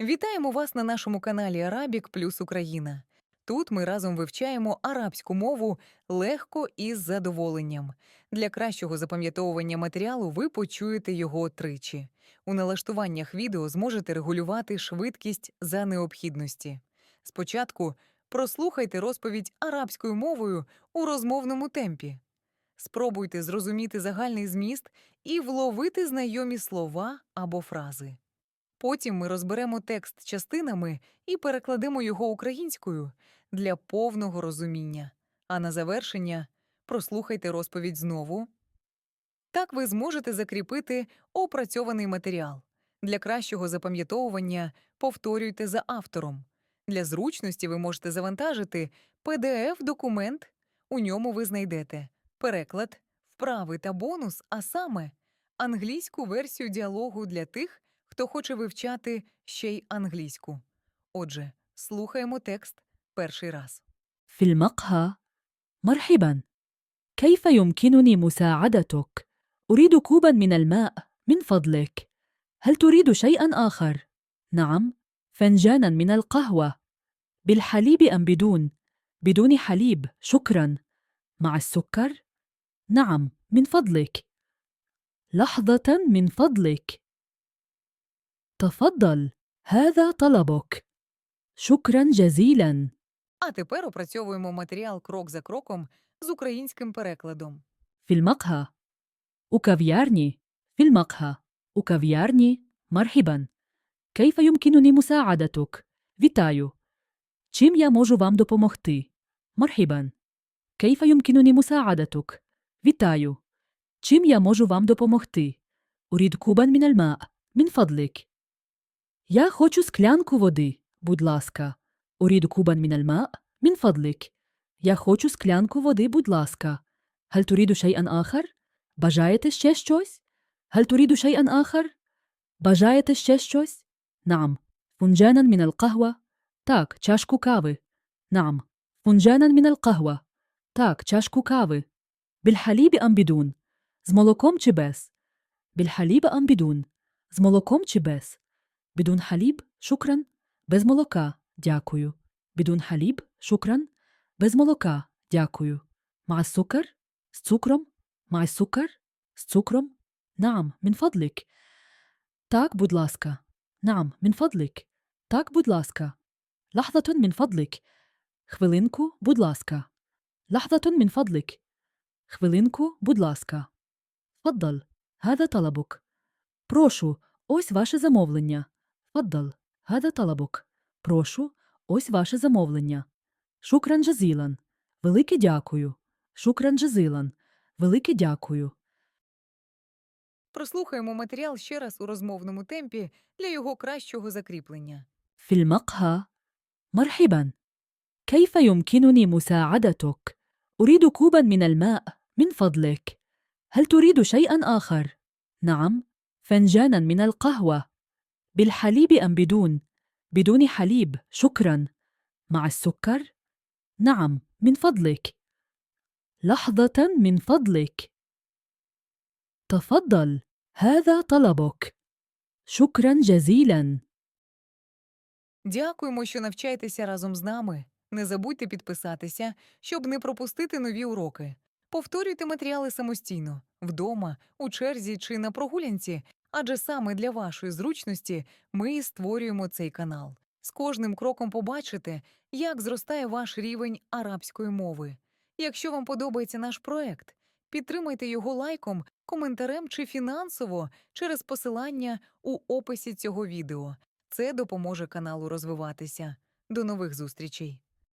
Вітаємо вас на нашому каналі Арабік Плюс Україна. Тут ми разом вивчаємо арабську мову легко і з задоволенням. Для кращого запам'ятовування матеріалу ви почуєте його тричі. У налаштуваннях відео зможете регулювати швидкість за необхідності. Спочатку прослухайте розповідь арабською мовою у розмовному темпі. Спробуйте зрозуміти загальний зміст і вловити знайомі слова або фрази. Потім ми розберемо текст частинами і перекладемо його українською для повного розуміння. А на завершення прослухайте розповідь знову. Так ви зможете закріпити опрацьований матеріал. Для кращого запам'ятовування повторюйте за автором. Для зручності ви можете завантажити PDF-документ. У ньому ви знайдете переклад, вправи та бонус, а саме англійську версію діалогу для тих, хто хоче вивчати ще й англійську. Отже, слухаємо текст перший раз. في المقهى مرحبا كيف يمكنني مساعدتك اريد كوبا من الماء من فضلك هل تريد شيئا اخر نعم فنجانا من القهوه بالحليب ام بدون بدون حليب شكرا مع السكر نعم من فضلك لحظه من فضلك تفضل هذا طلبك شكرا جزيلا А тепер опрацьовуємо матеріал крок за кроком з українським перекладом. في المقهى وكافيارني في المقهى وكافيارني مرحبا كيف يمكنني مساعدتك вітаю чим я можу вам допомогти مرحبا كيف يمكنني مساعدتك вітаю чим я можу вам допомогти أريد كوبا من الماء من فضلك я хочу склянку води будь ласка أريد كوبا من الماء من فضلك я хочу склянку води будь ласка هل تريد شيئا آخر؟ بجاية ще щось؟ هل تريد شيئا آخر؟ بجاية ще щось؟ نعم. فنجانا من القهوة؟ так, чашку кави. نعم. فنجانا من القهوة. так, чашку кави. بالحليب أم بدون؟ з молоком чи без? بالحليب أم بدون؟ з молоком чи без? بدون حليب؟ شكرا. без молока. дякую. بدون حليب؟ شكرا. без молока. дякую. مع السكر؟ з цукром? مع السكر؟ з цукром? نعم من فضلك. так, будь ласка. نعم من فضلك. так, будь ласка. لحظة من فضلك. хвилинку, будь ласка. لحظة من فضلك. хвилинку, будь ласка. تفضل. هذا طلبك. прошу, ось ваше замовлення. تفضل. هذا طلبك. прошу, ось ваше замовлення. شكرا جزيلا. велике дякую. Шукран джазилан. Велике дякую. Прослухаємо матеріал ще раз у розмовному темпі для його кращого закріплення. في المقهى مرحبا كيف يمكنني مساعدتك اريد كوبا من الماء من فضلك هل تريد شيئا اخر نعم فنجانا من القهوه بالحليب ام بدون بدون حليب شكرا مع السكر نعم من فضلك لحظه من فضلك تفضل هذا طلبك شكرا جزيلا Дякуємо, що навчаєтеся разом з нами. Не забудьте підписатися, щоб не пропустити нові уроки. Повторюйте матеріали самостійно, вдома, у черзі чи на прогулянці, адже саме для вашої зручності ми і створюємо цей канал. З кожним кроком побачите, як зростає ваш рівень арабської мови. Якщо вам подобається наш проект, підтримайте його лайком, коментарем чи фінансово через посилання у описі цього відео. Це допоможе каналу розвиватися. До нових зустрічей!